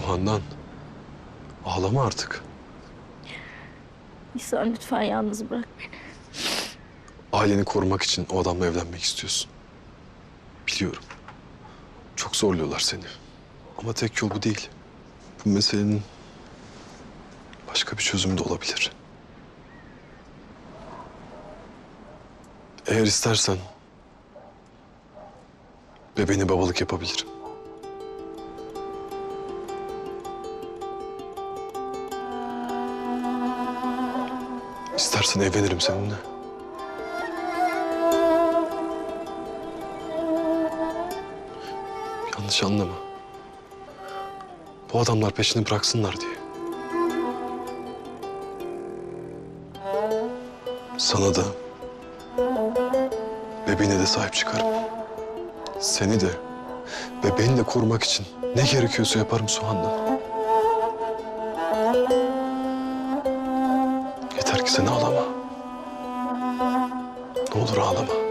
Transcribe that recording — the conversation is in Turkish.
Handan. Ağlama artık. İhsan lütfen yalnız bırak beni. Aileni korumak için o adamla evlenmek istiyorsun. Biliyorum. Çok zorluyorlar seni. Ama tek yol bu değil. Bu meselenin başka bir çözümü de olabilir. Eğer istersen bebeğine babalık yapabilirim. İstersen evlenirim seninle. Yanlış anlama. Bu adamlar peşini bıraksınlar diye. Sana da bebeğine de sahip çıkarım. Seni de ve beni de korumak için ne gerekiyorsa yaparım Suhan'dan. Yeter ki sen ağlama. Ne olur ağlama.